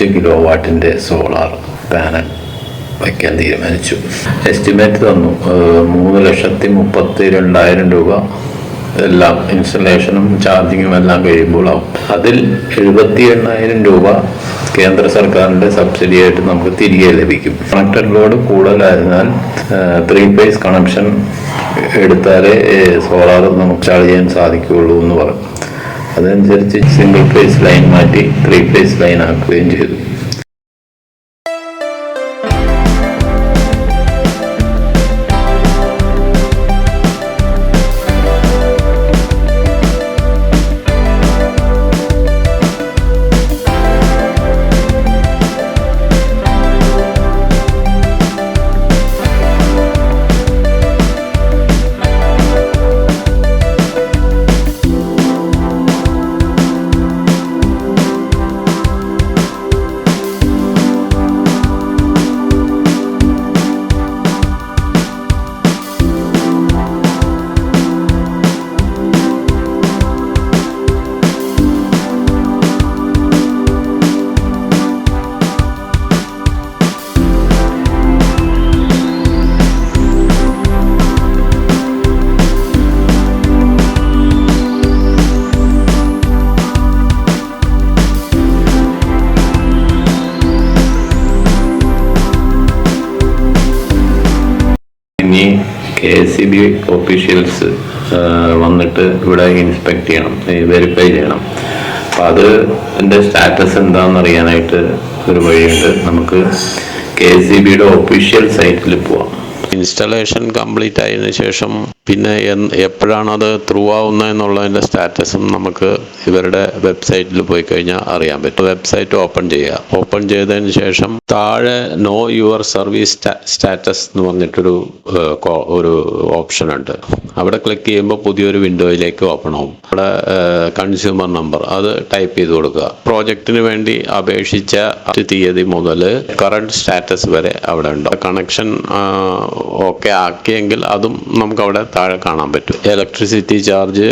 അഞ്ച് kilo വാട്ടിന്റെ solar panel വയ്ക്കാൻ തീരുമാനിച്ചു. എസ്റ്റിമേറ്റ് തന്നു. മൂന്ന് ലക്ഷത്തി മുപ്പത്തി രണ്ടായിരം രൂപ. എല്ലാം ഇൻസ്റ്റലേഷനും ചാർജിങ്ങും എല്ലാം കഴിയുമ്പോഴാവും അതിൽ എഴുപത്തി എണ്ണായിരം രൂപ കേന്ദ്ര സർക്കാരിന്റെ സബ്സിഡി ആയിട്ട് നമുക്ക് തിരികെ ലഭിക്കും. കണക്റ്റഡ് ലോഡ് കൂടുതലായതിനാൽ ത്രീ ഫേസ് കണക്ഷൻ എടുത്താലേ സോളാർ നമുക്ക് ചാർജ് ചെയ്യാൻ സാധിക്കുകയുള്ളൂ എന്ന് പറഞ്ഞു. അതനുസരിച്ച് സിംഗിൾ ഫേസ് ലൈൻ മാറ്റി ത്രീ ഫേസ് ലൈൻ ആക്കുകയും ചെയ്തു. ഇനി കെ സി ബി ഒഫീഷ്യൽസ് വന്നിട്ട് ഇവിടെ ഇൻസ്പെക്ട് ചെയ്യണം വെരിഫൈ ചെയ്യണം. അപ്പം അത് എന്റെ സ്റ്റാറ്റസ് എന്താണെന്ന് അറിയാനായിട്ട് ഒരു വഴിയുണ്ട്. നമുക്ക് കെ സി ബിയുടെ ഒഫീഷ്യൽ സൈറ്റിൽ പോവാം. ഇൻസ്റ്റലേഷൻ കംപ്ലീറ്റ് ആയതിനു ശേഷം പിന്നെ എന്ന് എപ്പോഴാണ് അത് ത്രൂ ആവുന്നത് എന്നുള്ളതിന്റെ സ്റ്റാറ്റസും നമുക്ക് ഇവരുടെ വെബ്സൈറ്റിൽ പോയി കഴിഞ്ഞാൽ അറിയാൻ പറ്റും. വെബ്സൈറ്റ് ഓപ്പൺ ചെയ്യുക. ഓപ്പൺ ചെയ്തതിന് ശേഷം താഴെ നോ യുവർ സർവീസ് സ്റ്റാറ്റസ് എന്ന് പറഞ്ഞിട്ടൊരു ഒരു ഓപ്ഷൻ ഉണ്ട്. അവിടെ ക്ലിക്ക് ചെയ്യുമ്പോൾ പുതിയൊരു വിൻഡോയിലേക്ക് ഓപ്പൺ ആവും. അവിടെ കൺസ്യൂമർ നമ്പർ അത് ടൈപ്പ് ചെയ്ത് കൊടുക്കുക. പ്രോജക്റ്റിന് വേണ്ടി അപേക്ഷിച്ച തീയതി മുതൽ കറണ്ട് സ്റ്റാറ്റസ് വരെ അവിടെ ഉണ്ട്. കണക്ഷൻ ഓക്കെ ആക്കിയെങ്കിൽ അതും നമുക്ക് അവിടെ താഴെ കാണാൻ പറ്റും. ഇലക്ട്രിസിറ്റി ചാർജ്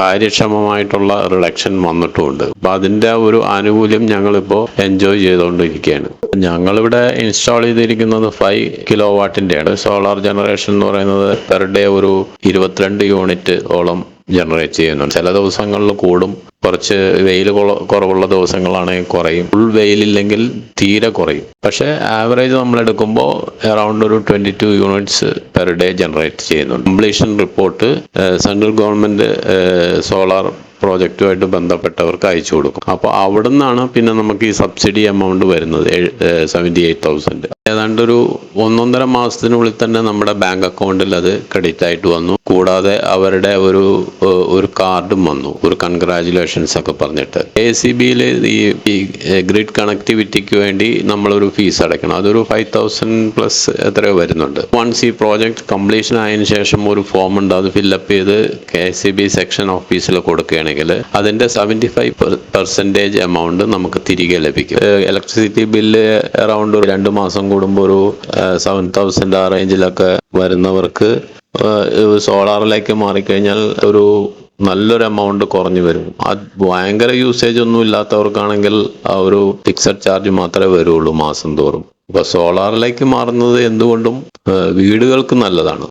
കാര്യക്ഷമമായിട്ടുള്ള റിഡക്ഷൻ വന്നിട്ടുമുണ്ട് അപ്പൊ അതിന്റെ ഒരു ആനുകൂല്യം ഞങ്ങളിപ്പോൾ എൻജോയ് ചെയ്തുകൊണ്ടിരിക്കുകയാണ് ഞങ്ങളിവിടെ ഇൻസ്റ്റാൾ ചെയ്തിരിക്കുന്നത് ഫൈവ് കിലോ വാട്ടിന്റെയാണ് സോളാർ ജനറേഷൻ എന്ന് പറയുന്നത് പെർ ഡേ ഒരു ഇരുപത്തിരണ്ട് യൂണിറ്റ് ഓളം ജനറേറ്റ് ചെയ്യുന്നുണ്ട്. ചില ദിവസങ്ങളിൽ കൂടും. കുറച്ച് വെയിൽ കുറവുള്ള ദിവസങ്ങളാണെങ്കിൽ കുറയും. ഫുൾ വെയിലില്ലെങ്കിൽ തീരെ കുറയും. പക്ഷേ ആവറേജ് നമ്മൾ എടുക്കുമ്പോൾ അറൗണ്ട് ഒരു twenty two units per day generate ചെയ്യുന്നുണ്ട് completion report central government solar പ്രോജക്റ്റുമായിട്ട് ബന്ധപ്പെട്ടവർക്ക് അയച്ചു കൊടുക്കും. അപ്പോൾ അവിടെ നിന്നാണ് പിന്നെ നമുക്ക് ഈ സബ്സിഡി എമൗണ്ട് വരുന്നത് സെവന്റി എയ്റ്റ് തൗസൻഡ് ഏതാണ്ട് ഒരു ഒന്നൊന്നര മാസത്തിനുള്ളിൽ തന്നെ നമ്മുടെ ബാങ്ക് അക്കൗണ്ടിൽ അത് ക്രെഡിറ്റ് ആയിട്ട് വന്നു. കൂടാതെ അവരുടെ ഒരു ഒരു കാർഡും വന്നു ഒരു കൺഗ്രാചുലേഷൻസ് ഒക്കെ പറഞ്ഞിട്ട്. എ സി ബിയിൽ ഈ ഗ്രിഡ് കണക്ടിവിറ്റിക്ക് വേണ്ടി നമ്മളൊരു ഫീസ് അടയ്ക്കണം. അതൊരു ഫൈവ് തൗസൻഡ് പ്ലസ് എത്രയോ വരുന്നുണ്ട്. വൺസ് ഈ പ്രോജക്റ്റ് കംപ്ലീഷൻ ആയതിനു ശേഷം ഒരു ഫോം ഉണ്ട് അത് ഫില്ലപ്പ് ചെയ്ത് കെ സി ബി സെക്ഷൻ ഓഫീസിൽ കൊടുക്കുകയാണെങ്കിൽ അതിന്റെ സെവന്റി ഫൈവ് പെർസെന്റേജ് എമൗണ്ട് നമുക്ക് തിരികെ ലഭിക്കും. ഇലക്ട്രിസിറ്റി ബില്ല് അറൗണ്ട് ഒരു രണ്ട് മാസം കൂടുമ്പോൾ ഒരു സെവൻ തൗസൻഡ് ആ റേഞ്ചിലൊക്കെ വരുന്നവർക്ക് സോളാറിലേക്ക് മാറിക്കഴിഞ്ഞാൽ ഒരു നല്ലൊരു എമൗണ്ട് കുറഞ്ഞു വരും. അത് ഭയങ്കര യൂസേജ് ഒന്നും ഇല്ലാത്തവർക്കാണെങ്കിൽ ആ ഒരു ഫിക്സഡ് ചാർജ് മാത്രമേ വരുള്ളൂ മാസം തോറും. അപ്പൊ സോളാറിലേക്ക് മാറുന്നത് എന്തുകൊണ്ടും വീടുകൾക്ക് നല്ലതാണ്.